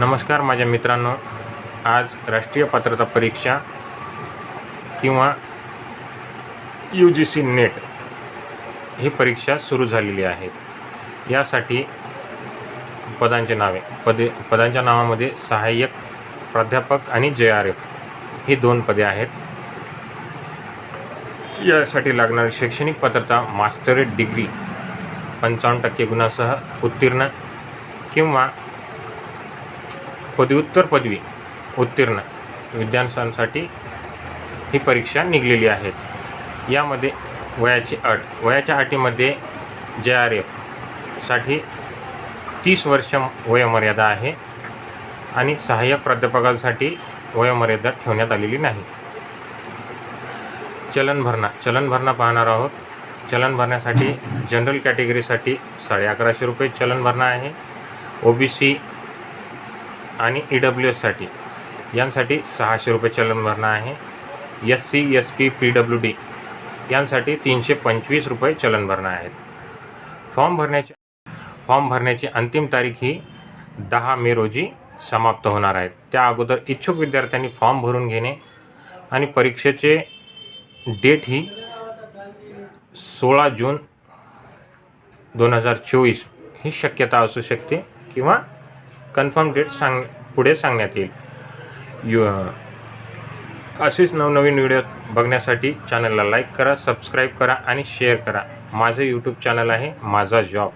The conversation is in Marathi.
नमस्कार माझ्या मित्रांनो. आज राष्ट्रीय पात्रता परीक्षा किंवा यू जी सी नेट ही परीक्षा सुरू झालेली आहे. यासाठी पदांचे नावे पदे पदांच्या नावामध्ये सहाय्यक प्राध्यापक आणि जे आर एफ ही दोन पदे आहेत. यासाठी लागणारी शैक्षणिक पात्रता मास्टरेट डिग्री पंचावन्न टक्के गुणासह उत्तीर्ण किंवा पदव्युत्तर पदवी उत्तीर्ण विद्यार्थ्यांसाठी ही परीक्षा निघलेली आहे यामध्ये वयाची अट वयाच्या अटीमध्ये जे आर एफसाठी तीस वर्ष वयोमर्यादा आहे आणि सहाय्यक प्राध्यापकांसाठी वयोमर्यादा ठेवण्यात आलेली नाही. चलन भरणा चलन भरणा पाहणार आहोत. चलन भरण्यासाठी जनरल कॅटेगरीसाठी साडे अकराशे रुपये चलन भरणा आहे. ओ बी सी आणि ई डब्ल्यू एससाठी यांसाठी सहाशे रुपये चलन भरणा आहे. S C S T P W D यांसाठी तीनशे पंचवीस रुपये चलन भरणा आहेत फॉर्म भरण्याची फॉर्म भरण्याची अंतिम तारीख ही दहा मे रोजी समाप्त होणार आहे. त्या अगोदर इच्छुक विद्यार्थ्यांनी फॉर्म भरून घेणे आणि परीक्षेचे डेट ही सोळा जून दोन हजार चोवीस ही शक्यता असू शकते किंवा कन्फर्म डेट सांग पुढे सांगण्यात येईल. यू असेच नवनवीन व्हिडिओ बघण्यासाठी चॅनलला लाईक करा सबस्क्राईब करा आणि शेअर करा. माझं यूट्यूब चॅनल आहे माझा जॉब